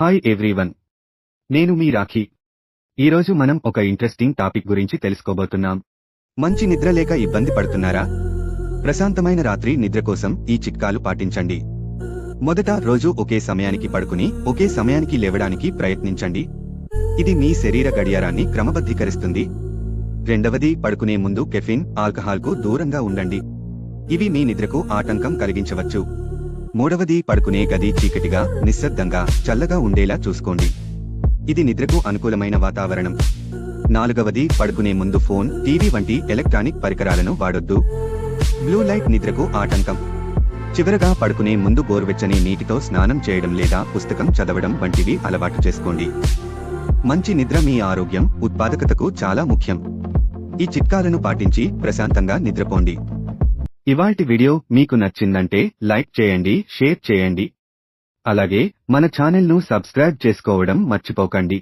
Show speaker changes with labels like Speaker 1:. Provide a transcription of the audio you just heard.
Speaker 1: Hi everyone నేను మీ రాఖీ. ఈరోజు మనం ఒక ఇంట్రెస్టింగ్ టాపిక్ గురించి తెలుసుకోబోతున్నాం. మంచి నిద్ర లేక ఇబ్బంది పడుతున్నారా? ప్రశాంతమైన రాత్రి నిద్ర కోసం ఈ చిట్కాలు పాటించండి. మొదట రోజు ఒకే సమయానికి పడుకుని ఒకే సమయానికి లేవడానికి ప్రయత్నించండి. ఇది మీ శరీర గడియారాన్ని క్రమబద్ధీకరిస్తుంది. రెండవది పడుకునే ముందు కెఫిన్ ఆల్కహాల్కు దూరంగా ఉండండి. ఇవి మీ నిద్రకు ఆటంకం కలిగించవచ్చు. మూడవది పడుకునే గది చీకటిగా నిశ్శబ్దంగా చల్లగా ఉండేలా చూసుకోండి. ఇది నిద్రకు అనుకూలమైన వాతావరణం. నాలుగవది పడుకునే ముందు ఫోన్ టీవీ వంటి ఎలక్ట్రానిక్ పరికరాలను వాడొద్దు. బ్లూ లైట్ నిద్రకు ఆటంకం. చివరగా పడుకునే ముందు గోరువెచ్చని నీటితో స్నానం చేయడం లేదా పుస్తకం చదవడం వంటివి అలవాటు చేసుకోండి. మంచి నిద్ర మీ ఆరోగ్యం ఉత్పాదకతకు చాలా ముఖ్యం. ఈ చిట్కాలను పాటించి ప్రశాంతంగా నిద్రపోండి. ఇవాల్టి వీడియో మీకు నచ్చిందంటే లైక్ చేయండి షేర్ చేయండి. అలాగే మన ఛానల్ను సబ్స్క్రైబ్ చేసుకోవడం మర్చిపోకండి.